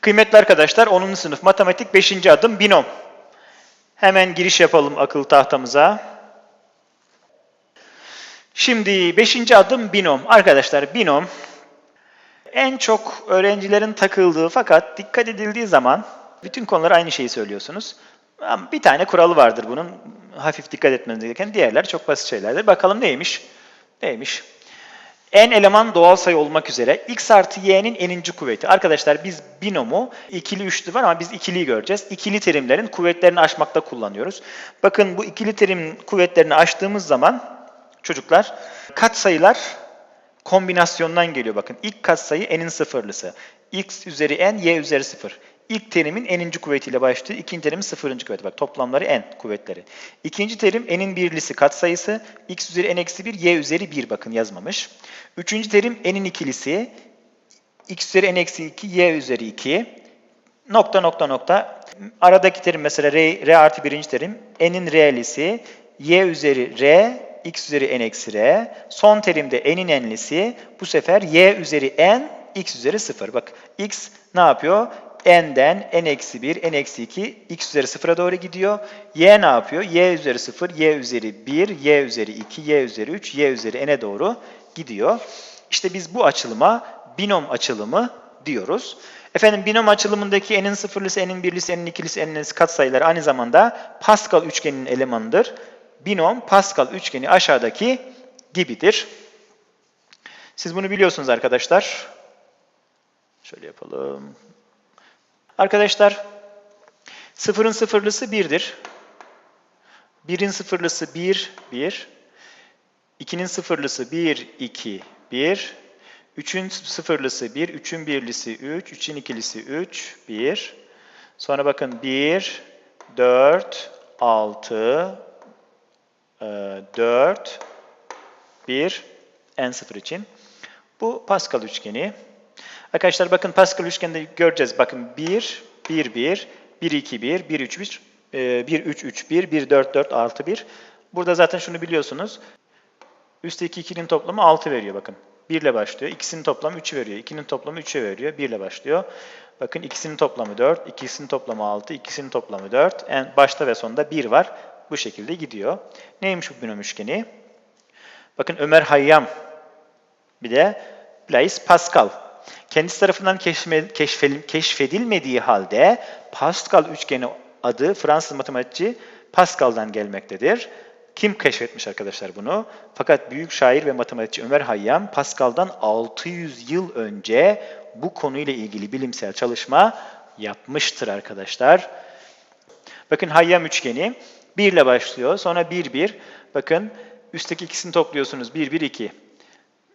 Kıymetli arkadaşlar 10. sınıf matematik 5. adım binom. Hemen giriş yapalım akıl tahtamıza. Şimdi 5. adım binom. Arkadaşlar binom en çok öğrencilerin takıldığı fakat dikkat edildiği zaman bütün konular aynı şeyi söylüyorsunuz. Bir tane kuralı vardır bunun. Hafif dikkat etmeniz gereken. Diğerler çok basit şeylerdir. Bakalım neymiş? Neymiş? N eleman doğal sayı olmak üzere x artı y'nin n'inci kuvveti. Arkadaşlar biz binomu ikili üçlü var ama biz ikiliyi göreceğiz. İkili terimlerin kuvvetlerini aşmakta kullanıyoruz. Bakın bu ikili terimin kuvvetlerini aştığımız zaman çocuklar katsayılar kombinasyondan geliyor bakın. İlk katsayı n'in sıfırlısı. x üzeri n, y üzeri sıfır. İlk terimin n'inci kuvvetiyle başlıyor. İkinci terimin sıfırıncı kuvveti. Bak toplamları n kuvvetleri. İkinci terim n'in birlisi katsayısı. x üzeri n eksi 1, y üzeri 1 bakın yazmamış. Üçüncü terim n'in ikilisi. x üzeri n eksi 2, y üzeri 2. Nokta nokta nokta. Aradaki terim mesela r, r artı birinci terim. n'in r'lisi. y üzeri r, x üzeri n eksi r. Son terimde n'in n'lisi. Bu sefer y üzeri n, x üzeri 0. Bak x ne yapıyor? N'den n eksi 1, n eksi 2, x üzeri 0'a doğru gidiyor. y ne yapıyor? y üzeri 0, y üzeri 1, y üzeri 2, y üzeri 3, y üzeri n'e doğru gidiyor. İşte biz bu açılıma binom açılımı diyoruz. Efendim binom açılımındaki n'in sıfırlısı, n'in birlisi, n'in ikilisi, n'in katsayıları aynı zamanda Pascal üçgeninin elemanıdır. Binom Pascal üçgeni aşağıdaki gibidir. Siz bunu biliyorsunuz arkadaşlar. Şöyle yapalım. Arkadaşlar, sıfırın sıfırlısı birdir. Birin sıfırlısı bir, bir. İkinin sıfırlısı bir, iki, bir. Üçün sıfırlısı bir, üçün birlisi üç, üçün ikilisi üç, bir. Sonra bakın bir, dört, altı, e, dört, bir, n sıfır için. Bu Pascal üçgeni. Arkadaşlar bakın Pascal üçgeninde göreceğiz. Bakın 1, 1, 1, 1, 2, 1, 1, 3, 1, 1, 3, 3, 1, 1, 4, 4, 6, 1. Burada zaten şunu biliyorsunuz. Üstteki ikinin toplamı 6 veriyor bakın. 1 ile başlıyor. İkisinin toplamı 3 veriyor. 2'nin toplamı 3'e veriyor. 1 ile başlıyor. Bakın ikisinin toplamı 4, ikisinin toplamı 6, ikisinin toplamı 4. En başta ve sonunda 1 var. Bu şekilde gidiyor. Neymiş bu binom üçgeni? Bakın Ömer Hayyam. Bir de Blaise Pascal. Kendisi tarafından keşfe, keşfe, keşfedilmediği halde Pascal üçgeni adı Fransız matematikçi Pascal'dan gelmektedir. Kim keşfetmiş arkadaşlar bunu? Fakat büyük şair ve matematikçi Ömer Hayyam Pascal'dan 600 yıl önce bu konuyla ilgili bilimsel çalışma yapmıştır arkadaşlar. Bakın Hayyam üçgeni 1 ile başlıyor. Sonra 1 1. Bakın üstteki ikisini topluyorsunuz. 1 1 2.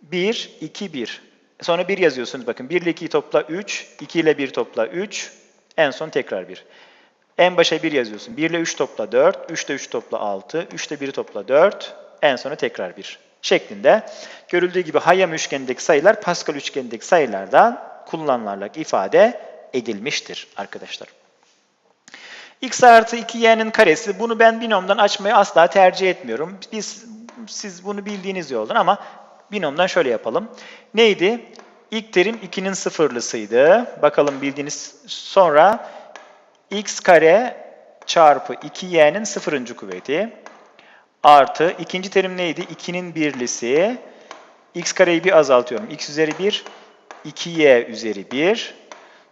1 2 1. Sonra 1 yazıyorsunuz. Bakın 1 ile 2'yi topla 3, 2 ile 1 topla 3, en son tekrar 1. En başa 1 yazıyorsun. 1 ile 3 topla 4, 3 ile 3 topla 6, 3 ile 1 topla 4, en sona tekrar 1 şeklinde. Görüldüğü gibi Hayyam üçgenindeki sayılar Pascal üçgenindeki sayılardan kullanılarak ifade edilmiştir arkadaşlar. x artı 2y'nin karesi. Bunu ben binomdan açmayı asla tercih etmiyorum. Biz, siz bunu bildiğiniz yoldan ama binomdan şöyle yapalım. Neydi? İlk terim 2'nin sıfırlısıydı. Bakalım bildiğiniz sonra x kare çarpı 2y'nin sıfırıncı kuvveti artı ikinci terim neydi? 2'nin birlisi x kareyi bir azaltıyorum. x üzeri 1 2y üzeri 1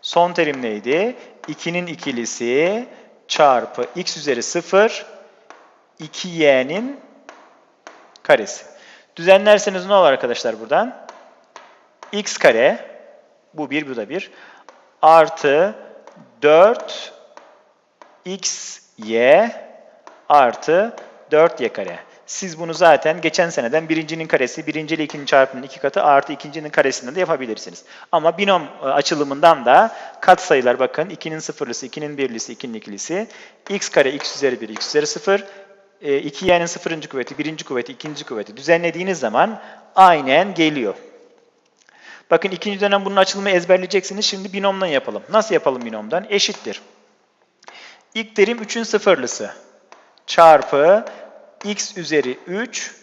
son terim neydi? 2'nin ikilisi çarpı x üzeri 0 2y'nin karesi. Düzenlerseniz ne olur arkadaşlar buradan? x kare, bu 1, bu da 1, artı 4 xy artı 4y kare. Siz bunu zaten geçen seneden birincinin karesi, birinci ile ikincinin çarpımının iki katı artı ikincinin karesinden de yapabilirsiniz. Ama binom e, açılımından da katsayılar bakın 2'nin sıfırlısı, 2'nin birlisi, 2'nin ikilisi, x kare x üzeri 1, x üzeri 0, 2y'nin sıfırıncı kuvveti, birinci kuvveti, ikinci kuvveti düzenlediğiniz zaman aynen geliyor. Bakın ikinci dönem bunun açılımı ezberleyeceksiniz. Şimdi binomdan yapalım. Nasıl yapalım binomdan? Eşittir. İlk terim 3'ün sıfırlısı çarpı x üzeri 3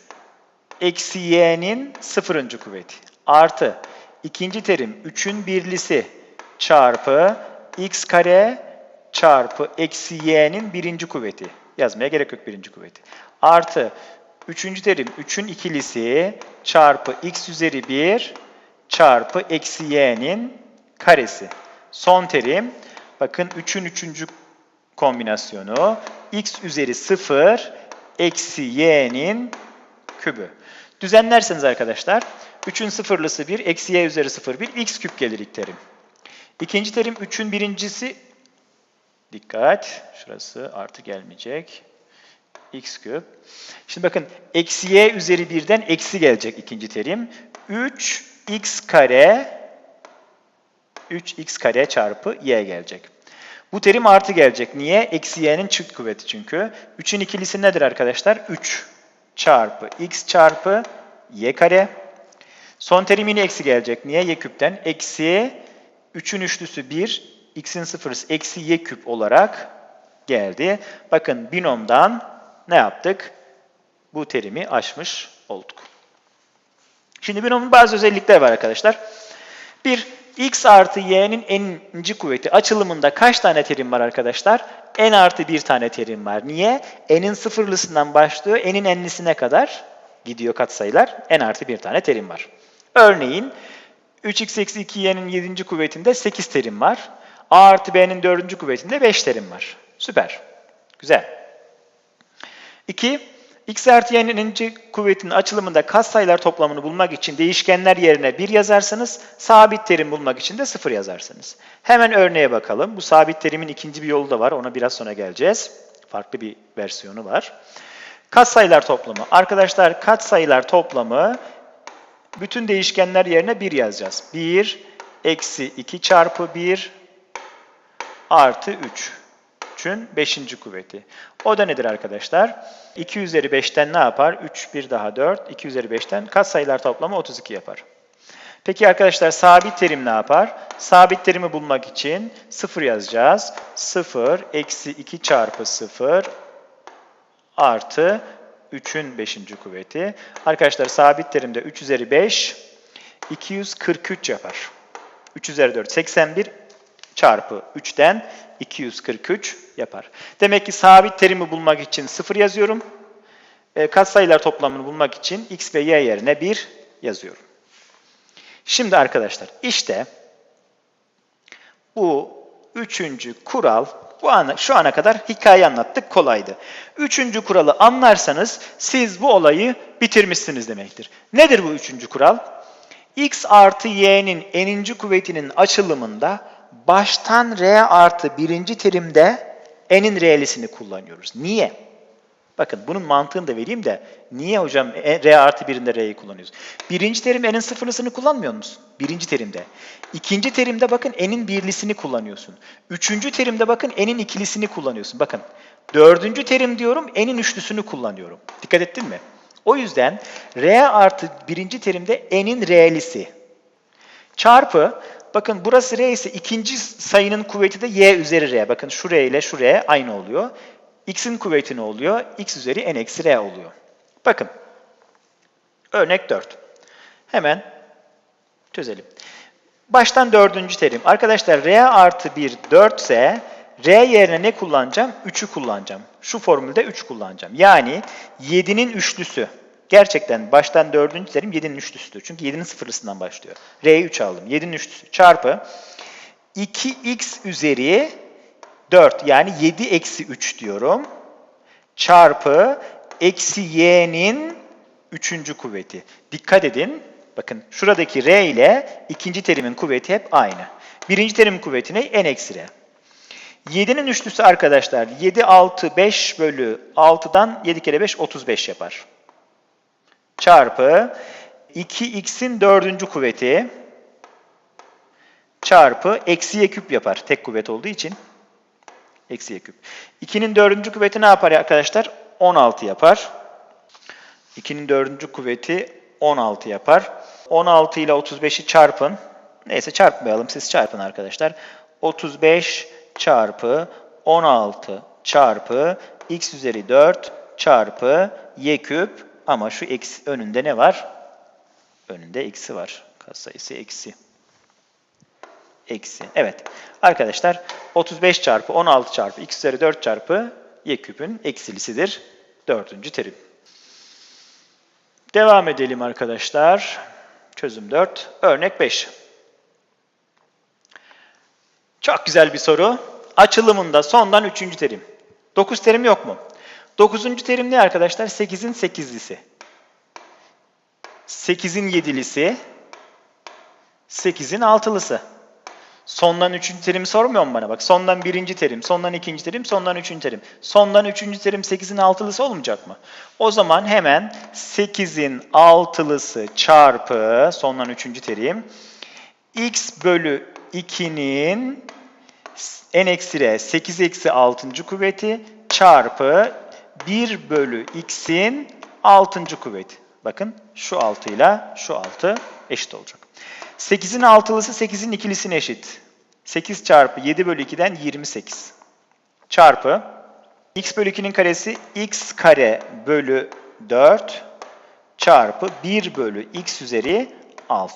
eksi y'nin sıfırıncı kuvveti artı ikinci terim 3'ün birlisi çarpı x kare çarpı eksi y'nin birinci kuvveti. Yazmaya gerek yok birinci kuvveti. Artı üçüncü terim 3'ün ikilisi çarpı x üzeri 1 çarpı eksi y'nin karesi. Son terim bakın 3'ün üçüncü kombinasyonu x üzeri 0 eksi y'nin kübü. Düzenlerseniz arkadaşlar 3'ün sıfırlısı 1, eksi y üzeri 0, 1, x küp gelir ilk terim. İkinci terim 3'ün birincisi, dikkat, şurası artı gelmeyecek, x küp. Şimdi bakın, eksi y üzeri 1'den eksi gelecek ikinci terim. 3x kare, 3x kare çarpı y gelecek. Bu terim artı gelecek. Niye? Eksi y'nin çift kuvveti çünkü. 3'ün ikilisi nedir arkadaşlar? 3 çarpı x çarpı y kare. Son terim yine eksi gelecek. Niye? y küpten. Eksi 3'ün üçlüsü 1, x'in sıfırısı eksi y küp olarak geldi. Bakın binomdan ne yaptık? Bu terimi aşmış olduk. Şimdi binomun bazı özellikleri var arkadaşlar. Bir, x artı y'nin n'inci kuvveti açılımında kaç tane terim var arkadaşlar? n artı bir tane terim var. Niye? n'in sıfırlısından başlıyor, n'in n'lisine kadar gidiyor katsayılar. n artı bir tane terim var. Örneğin 3x eksi 2y'nin 7. kuvvetinde 8 terim var. A artı b'nin 4. kuvvetinde 5 terim var. Süper. Güzel. 2. X artı y'nin kuvvetinin açılımında katsayılar toplamını bulmak için değişkenler yerine 1 yazarsınız, sabit terim bulmak için de 0 yazarsınız. Hemen örneğe bakalım. Bu sabit terimin ikinci bir yolu da var. Ona biraz sonra geleceğiz. Farklı bir versiyonu var. Katsayılar toplamı. Arkadaşlar katsayılar toplamı bütün değişkenler yerine 1 yazacağız. 1 eksi 2 çarpı 1 artı 3. 3'ün 5. kuvveti. O da nedir arkadaşlar? 2 üzeri 5'ten ne yapar? 3, 1 daha 4. 2 üzeri 5'ten katsayılar toplamı 32 yapar. Peki arkadaşlar sabit terim ne yapar? Sabit terimi bulmak için 0 yazacağız. 0 eksi 2 çarpı 0 artı 3'ün 5. kuvveti. Arkadaşlar sabit terimde 3 üzeri 5 243 yapar. 3 üzeri 4 81 çarpı 3'ten 243 yapar. Demek ki sabit terimi bulmak için 0 yazıyorum. E, katsayılar toplamını bulmak için x ve y yerine 1 yazıyorum. Şimdi arkadaşlar işte bu üçüncü kural bu ana, şu ana kadar hikaye anlattık kolaydı. Üçüncü kuralı anlarsanız siz bu olayı bitirmişsiniz demektir. Nedir bu üçüncü kural? x artı y'nin n'inci kuvvetinin açılımında baştan r artı birinci terimde n'in r'lisini kullanıyoruz. Niye? Bakın bunun mantığını da vereyim de niye hocam e, r artı birinde r'yi kullanıyoruz? Birinci terim n'in sıfırlısını kullanmıyor musun? Birinci terimde. İkinci terimde bakın n'in birlisini kullanıyorsun. Üçüncü terimde bakın n'in ikilisini kullanıyorsun. Bakın dördüncü terim diyorum n'in üçlüsünü kullanıyorum. Dikkat ettin mi? O yüzden r artı birinci terimde n'in r'lisi çarpı Bakın burası r ise ikinci sayının kuvveti de y üzeri r. Bakın şu r ile şu r aynı oluyor. x'in kuvveti ne oluyor? x üzeri n eksi r oluyor. Bakın. Örnek 4. Hemen çözelim. Baştan dördüncü terim. Arkadaşlar r artı 1 4 ise r yerine ne kullanacağım? 3'ü kullanacağım. Şu formülde 3 kullanacağım. Yani 7'nin üçlüsü. Gerçekten baştan dördüncü terim 7'nin üçlüsüdür. Çünkü 7'nin sıfırlısından başlıyor. R'yi 3 aldım. 7'nin üçlüsü çarpı 2x üzeri 4 yani 7 eksi 3 diyorum. Çarpı eksi y'nin üçüncü kuvveti. Dikkat edin. Bakın şuradaki r ile ikinci terimin kuvveti hep aynı. Birinci terimin kuvveti ne? n eksi r. 7'nin üçlüsü arkadaşlar 7, 6, 5 bölü 6'dan 7 kere 5, 35 yapar çarpı 2x'in dördüncü kuvveti çarpı eksi y küp yapar. Tek kuvvet olduğu için. Eksi y küp. 2'nin dördüncü kuvveti ne yapar arkadaşlar? 16 yapar. 2'nin dördüncü kuvveti 16 yapar. 16 ile 35'i çarpın. Neyse çarpmayalım. Siz çarpın arkadaşlar. 35 çarpı 16 çarpı x üzeri 4 çarpı y küp ama şu eksi, önünde ne var? Önünde eksi var. Katsayısı eksi. eksi. Evet arkadaşlar 35 çarpı 16 çarpı x üzeri 4 çarpı y küpün eksilisidir. Dördüncü terim. Devam edelim arkadaşlar. Çözüm 4. Örnek 5. Çok güzel bir soru. Açılımında sondan 3. terim. 9 terim yok mu? 9. terim ne arkadaşlar? 8'in 8'lisi. 8'in 7'lisi. 8'in 6'lısı. Sondan 3. terim sormuyor mu bana? Bak sondan 1. terim, sondan 2. terim, sondan 3. terim. Sondan 3. terim 8'in 6'lısı olmayacak mı? O zaman hemen 8'in 6'lısı çarpı sondan 3. terim x bölü 2'nin n eksi r 8 eksi 6. kuvveti çarpı 1 bölü x'in 6. kuvveti. Bakın şu 6 ile şu 6 eşit olacak. 8'in 6'lısı 8'in ikilisine eşit. 8 çarpı 7 bölü 2'den 28. Çarpı x bölü 2'nin karesi x kare bölü 4 çarpı 1 bölü x üzeri 6.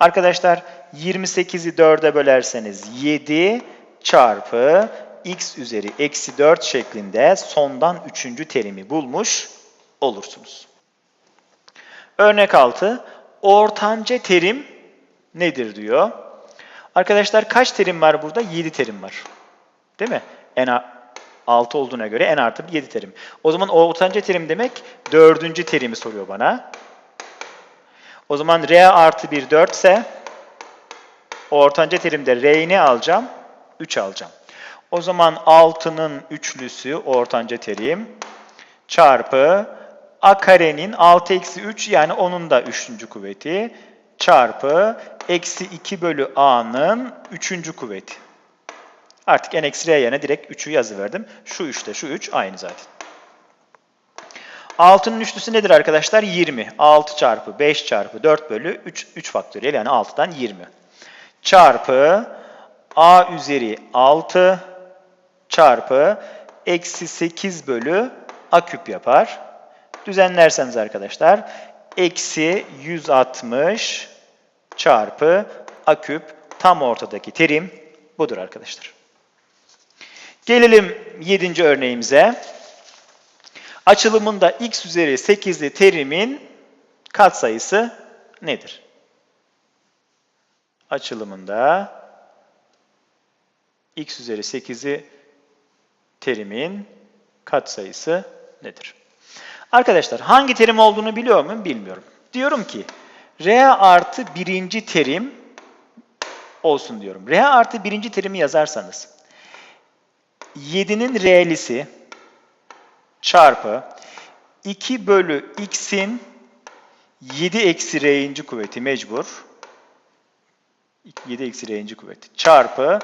Arkadaşlar 28'i 4'e bölerseniz 7 çarpı x üzeri eksi 4 şeklinde sondan 3. terimi bulmuş olursunuz. Örnek 6. Ortanca terim nedir diyor. Arkadaşlar kaç terim var burada? 7 terim var. Değil mi? En 6 olduğuna göre n artı 7 terim. O zaman ortanca terim demek 4. terimi soruyor bana. O zaman r artı 1 4 ise ortanca terimde r'yi ne alacağım? 3 alacağım. O zaman 6'nın üçlüsü ortanca terim çarpı a karenin 6 eksi 3 yani onun da 3. kuvveti çarpı eksi 2 bölü a'nın 3. kuvveti. Artık n eksi r yerine direkt 3'ü yazıverdim. Şu 3 de şu 3 aynı zaten. 6'nın üçlüsü nedir arkadaşlar? 20. 6 çarpı 5 çarpı 4 bölü 3, 3 faktöriyel yani 6'dan 20. Çarpı a üzeri 6 çarpı eksi 8 bölü a küp yapar. Düzenlerseniz arkadaşlar eksi 160 çarpı a küp tam ortadaki terim budur arkadaşlar. Gelelim 7. örneğimize. Açılımında x üzeri 8'li terimin katsayısı nedir? Açılımında x üzeri 8'i terimin katsayısı nedir? Arkadaşlar hangi terim olduğunu biliyor muyum? Bilmiyorum. Diyorum ki r artı birinci terim olsun diyorum. r artı birinci terimi yazarsanız 7'nin r'lisi çarpı 2 bölü x'in 7 eksi r'inci kuvveti mecbur. 7 eksi r'inci kuvveti çarpı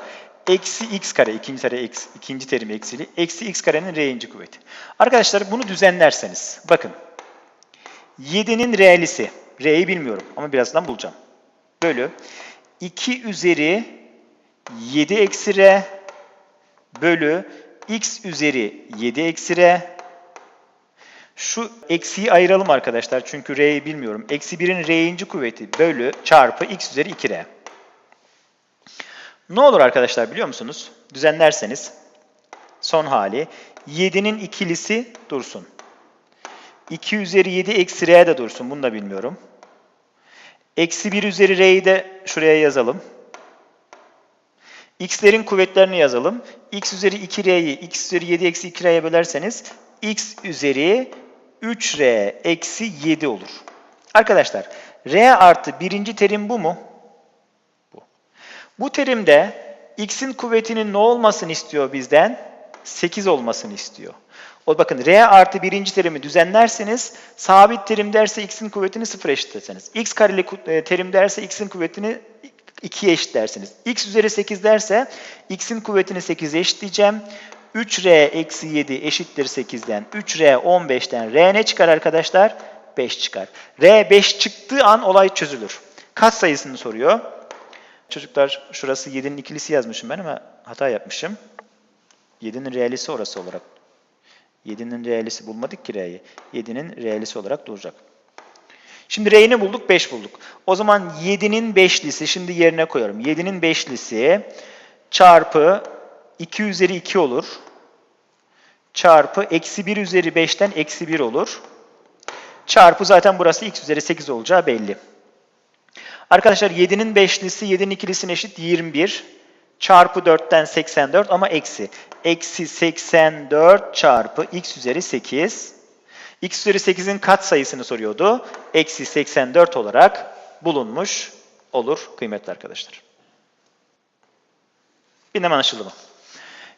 eksi x kare ikinci kare eksi, ikinci terim eksili eksi x karenin r'inci kuvveti. Arkadaşlar bunu düzenlerseniz bakın 7'nin r'lisi r'yi bilmiyorum ama birazdan bulacağım. Bölü 2 üzeri 7 eksi r bölü x üzeri 7 eksi r şu eksiyi ayıralım arkadaşlar çünkü r'yi bilmiyorum. Eksi 1'in r'inci kuvveti bölü çarpı x üzeri 2r. Ne olur arkadaşlar biliyor musunuz? Düzenlerseniz son hali 7'nin ikilisi dursun. 2 üzeri 7 eksi r de dursun. Bunu da bilmiyorum. Eksi 1 üzeri r'yi de şuraya yazalım. x'lerin kuvvetlerini yazalım. x üzeri 2r'yi x üzeri 7 eksi 2r'ye bölerseniz x üzeri 3r eksi 7 olur. Arkadaşlar r artı birinci terim bu mu? Bu. Terimde x'in kuvvetinin ne olmasını istiyor bizden? 8 olmasını istiyor. O bakın r artı birinci terimi düzenlerseniz sabit terim derse x'in kuvvetini 0 eşitleseniz. x kareli e, terim derse x'in kuvvetini 2'ye eşitlersiniz. x üzeri 8 derse x'in kuvvetini 8'e eşitleyeceğim. 3r eksi 7 eşittir 8'den. 3r 15'ten r ne çıkar arkadaşlar? 5 çıkar. r 5 çıktığı an olay çözülür. Kat sayısını soruyor. Çocuklar şurası 7'nin ikilisi yazmışım ben ama hata yapmışım. 7'nin reelisi orası olarak. 7'nin reelisi bulmadık ki r'yi. 7'nin reelisi olarak duracak. Şimdi R'yi bulduk? 5 bulduk. O zaman 7'nin 5'lisi şimdi yerine koyuyorum. 7'nin 5'lisi çarpı 2 üzeri 2 olur. Çarpı eksi 1 üzeri 5'ten eksi 1 olur. Çarpı zaten burası x üzeri 8 olacağı belli. Arkadaşlar 7'nin 5'lisi 7'nin ikilisine eşit 21. Çarpı 4'ten 84 ama eksi. Eksi 84 çarpı x üzeri 8. x üzeri 8'in kat sayısını soruyordu. Eksi 84 olarak bulunmuş olur kıymetli arkadaşlar. Bilmem anlaşıldı mı?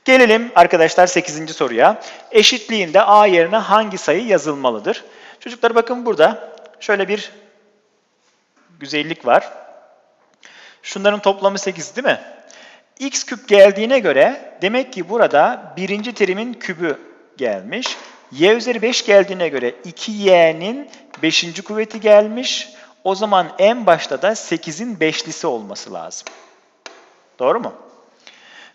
Gelelim arkadaşlar 8. soruya. Eşitliğinde a yerine hangi sayı yazılmalıdır? Çocuklar bakın burada şöyle bir güzellik var. Şunların toplamı 8 değil mi? x küp geldiğine göre demek ki burada birinci terimin kübü gelmiş. y üzeri 5 geldiğine göre 2y'nin 5. kuvveti gelmiş. O zaman en başta da 8'in 5'lisi olması lazım. Doğru mu?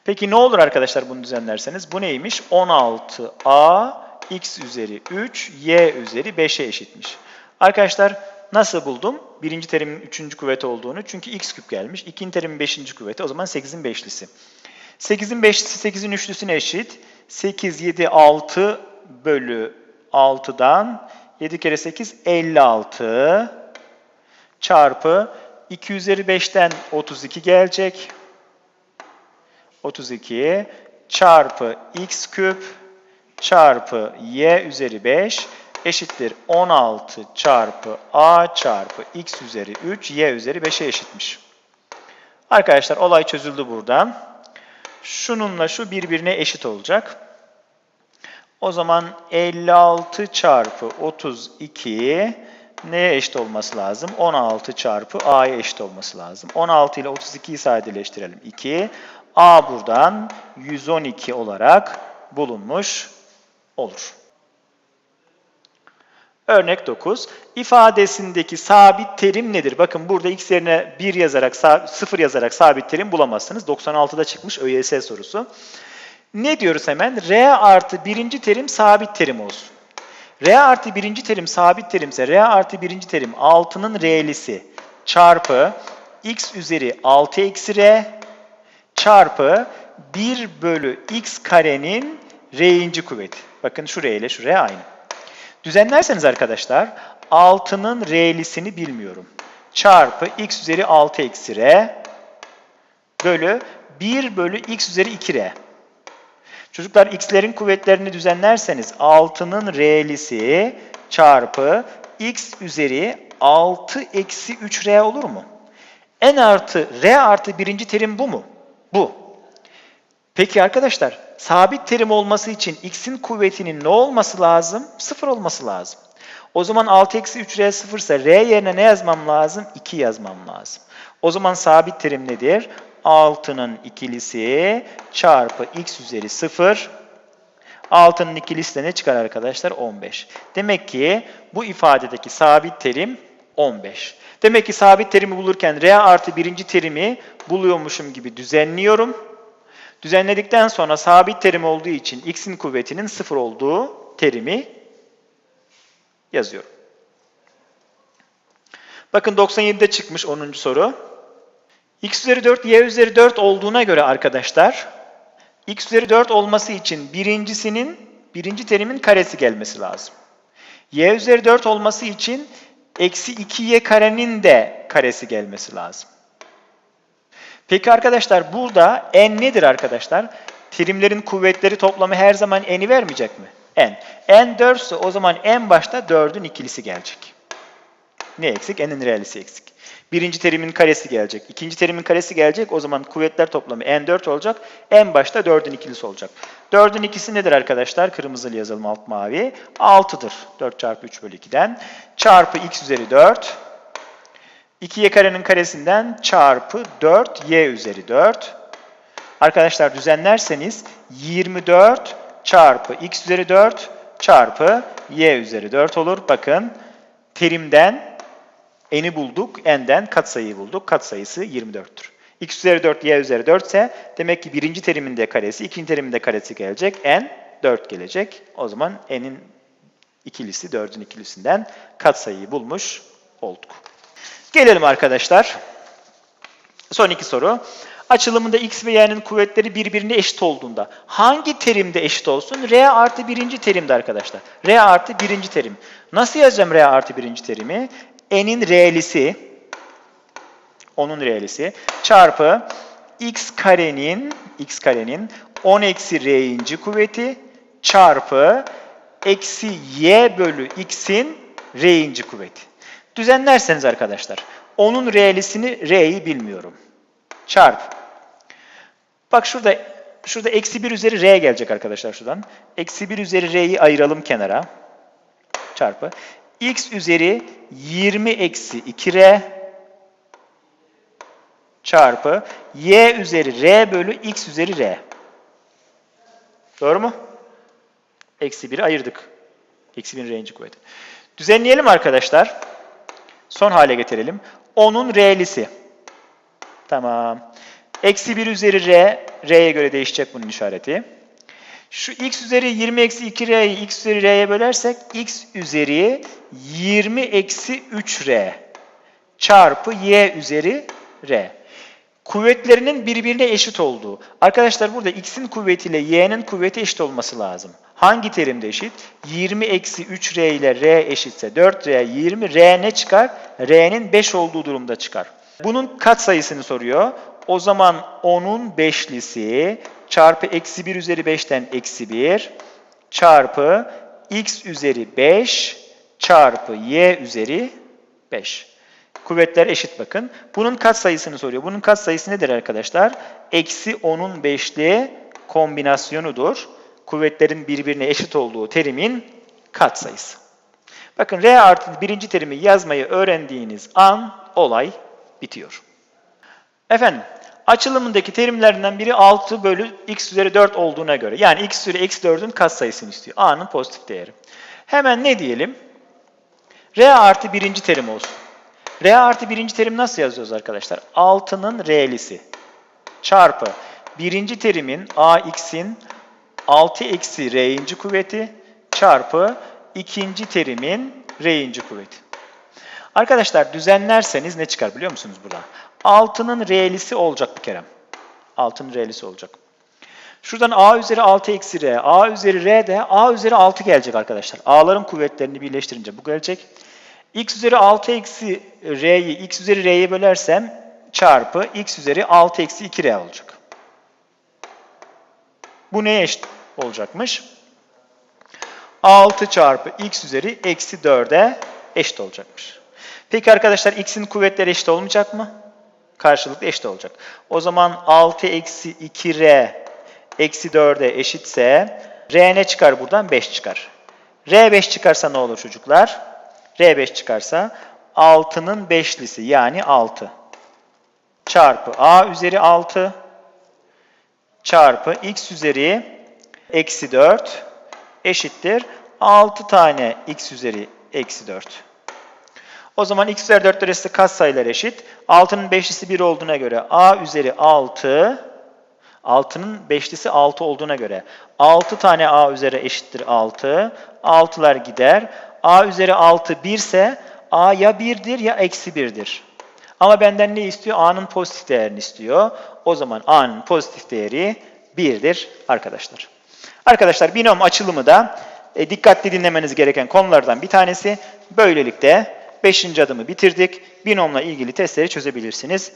Peki ne olur arkadaşlar bunu düzenlerseniz? Bu neymiş? 16a x üzeri 3 y üzeri 5'e eşitmiş. Arkadaşlar nasıl buldum? Birinci terimin üçüncü kuvveti olduğunu. Çünkü x küp gelmiş. İkinci terimin beşinci kuvveti. O zaman 8'in beşlisi. 8'in beşlisi 8'in üçlüsüne eşit. 8, 7, 6 bölü 6'dan 7 kere 8 56 çarpı 2 üzeri 5'ten 32 gelecek. 32 çarpı x küp çarpı y üzeri 5 eşittir 16 çarpı a çarpı x üzeri 3 y üzeri 5'e eşitmiş. Arkadaşlar olay çözüldü buradan. Şununla şu birbirine eşit olacak. O zaman 56 çarpı 32 neye eşit olması lazım? 16 çarpı a'ya eşit olması lazım. 16 ile 32'yi sadeleştirelim. 2. a buradan 112 olarak bulunmuş olur. Örnek 9. İfadesindeki sabit terim nedir? Bakın burada x yerine 1 yazarak, 0 yazarak sabit terim bulamazsınız. 96'da çıkmış ÖYS sorusu. Ne diyoruz hemen? R artı birinci terim sabit terim olsun. R artı birinci terim sabit terimse R artı birinci terim 6'nın R'lisi çarpı x üzeri 6 eksi R çarpı 1 bölü x karenin R'inci kuvveti. Bakın şu R ile şu R aynı. Düzenlerseniz arkadaşlar 6'nın R'lisini bilmiyorum. Çarpı x üzeri 6 eksi R bölü 1 bölü x üzeri 2R. Çocuklar x'lerin kuvvetlerini düzenlerseniz 6'nın R'lisi çarpı x üzeri 6 eksi 3R olur mu? n artı R artı birinci terim bu mu? Bu. Peki arkadaşlar sabit terim olması için x'in kuvvetinin ne olması lazım? 0 olması lazım. O zaman 6 eksi 3R 0 ise R yerine ne yazmam lazım? 2 yazmam lazım. O zaman sabit terim nedir? 6'nın ikilisi çarpı x üzeri 0. 6'nın ikilisi de ne çıkar arkadaşlar? 15. Demek ki bu ifadedeki sabit terim 15. Demek ki sabit terimi bulurken R artı birinci terimi buluyormuşum gibi düzenliyorum. Düzenledikten sonra sabit terim olduğu için x'in kuvvetinin 0 olduğu terimi yazıyorum. Bakın 97'de çıkmış 10. soru. x üzeri 4, y üzeri 4 olduğuna göre arkadaşlar, x üzeri 4 olması için birincisinin, birinci terimin karesi gelmesi lazım. y üzeri 4 olması için eksi 2y karenin de karesi gelmesi lazım. Peki arkadaşlar burada n nedir arkadaşlar? Terimlerin kuvvetleri toplamı her zaman n'i vermeyecek mi? n. n 4 ise o zaman en başta 4'ün ikilisi gelecek. Ne eksik? n'in reelisi eksik. Birinci terimin karesi gelecek. ikinci terimin karesi gelecek. O zaman kuvvetler toplamı n4 olacak. En başta 4'ün ikilisi olacak. 4'ün ikisi nedir arkadaşlar? Kırmızılı yazalım alt mavi. 6'dır. 4 çarpı 3 bölü 2'den. Çarpı x üzeri 4. 2y karenin karesinden çarpı 4y üzeri 4. Arkadaşlar düzenlerseniz 24 çarpı x üzeri 4 çarpı y üzeri 4 olur. Bakın terimden n'i bulduk, n'den katsayıyı bulduk. Katsayısı 24'tür. x üzeri 4, y üzeri 4 ise demek ki birinci teriminde karesi, ikinci teriminde karesi gelecek. n 4 gelecek. O zaman n'in ikilisi 4'ün ikilisinden katsayıyı bulmuş olduk. Gelelim arkadaşlar. Son iki soru. Açılımında x ve y'nin kuvvetleri birbirine eşit olduğunda hangi terimde eşit olsun? R artı birinci terimde arkadaşlar. R artı birinci terim. Nasıl yazacağım R artı birinci terimi? N'in R'lisi, onun R'lisi çarpı x karenin x karenin 10 eksi R'inci kuvveti çarpı eksi y bölü x'in R'inci kuvveti. Düzenlerseniz arkadaşlar onun R'lisini R'yi bilmiyorum. Çarp. Bak şurada şurada eksi 1 üzeri R gelecek arkadaşlar şuradan. Eksi 1 üzeri R'yi ayıralım kenara. Çarpı. X üzeri 20 eksi 2R çarpı Y üzeri R bölü X üzeri R. Doğru mu? Eksi 1'i ayırdık. Eksi 1'in R'inci kuvveti. Düzenleyelim arkadaşlar. Son hale getirelim. 10'un R'lisi. Tamam. Eksi 1 üzeri R, R'ye göre değişecek bunun işareti. Şu x üzeri 20 eksi 2R'yi x üzeri R'ye bölersek x üzeri 20 eksi 3R çarpı y üzeri R. Kuvvetlerinin birbirine eşit olduğu. Arkadaşlar burada x'in kuvvetiyle y'nin kuvveti eşit olması lazım. Hangi terimde eşit? 20 eksi 3r ile r eşitse 4r 20. r ne çıkar? r'nin 5 olduğu durumda çıkar. Bunun kat sayısını soruyor. O zaman 10'un beşlisi çarpı eksi 1 üzeri 5'ten eksi 1 çarpı x üzeri 5 çarpı y üzeri 5. Kuvvetler eşit bakın. Bunun kat sayısını soruyor. Bunun kat sayısı nedir arkadaşlar? Eksi 10'un beşli kombinasyonudur. Kuvvetlerin birbirine eşit olduğu terimin kat sayısı. Bakın R artı birinci terimi yazmayı öğrendiğiniz an olay bitiyor. Efendim, açılımındaki terimlerden biri 6 bölü x üzeri 4 olduğuna göre. Yani x üzeri eksi 4'ün katsayısını istiyor. A'nın pozitif değeri. Hemen ne diyelim? R artı birinci terim olsun. R artı birinci terim nasıl yazıyoruz arkadaşlar? 6'nın R'lisi çarpı birinci terimin AX'in 6 eksi R'inci kuvveti çarpı ikinci terimin R'inci kuvveti. Arkadaşlar düzenlerseniz ne çıkar biliyor musunuz burada? 6'nın R'lisi olacak bir kere. 6'nın R'lisi olacak. Şuradan A üzeri 6 eksi R, A üzeri R de A üzeri 6 gelecek arkadaşlar. A'ların kuvvetlerini birleştirince bu gelecek. X üzeri 6 eksi R'yi X üzeri R'ye bölersem çarpı X üzeri 6 eksi 2R olacak. Bu neye eşit olacakmış? 6 çarpı X üzeri eksi 4'e eşit olacakmış. Peki arkadaşlar X'in kuvvetleri eşit olmayacak mı? Karşılıklı eşit olacak. O zaman 6 eksi 2R eksi 4'e eşitse R ne çıkar buradan? 5 çıkar. R 5 çıkarsa ne olur çocuklar? R 5 çıkarsa 6'nın 5'lisi yani 6 çarpı A üzeri 6 çarpı X üzeri eksi 4 eşittir 6 tane X üzeri eksi 4. O zaman x üzeri 4 arası katsayılar eşit. 6'nın 5'lisi 1 olduğuna göre a üzeri 6, 6'nın 5'lisi 6 olduğuna göre 6 tane a üzeri eşittir 6. 6'lar gider. a üzeri 6 1 ise a ya 1'dir ya eksi 1'dir. Ama benden ne istiyor? a'nın pozitif değerini istiyor. O zaman a'nın pozitif değeri 1'dir arkadaşlar. Arkadaşlar binom açılımı da e, dikkatli dinlemeniz gereken konulardan bir tanesi. Böylelikle 5. adımı bitirdik. Binomla ilgili testleri çözebilirsiniz.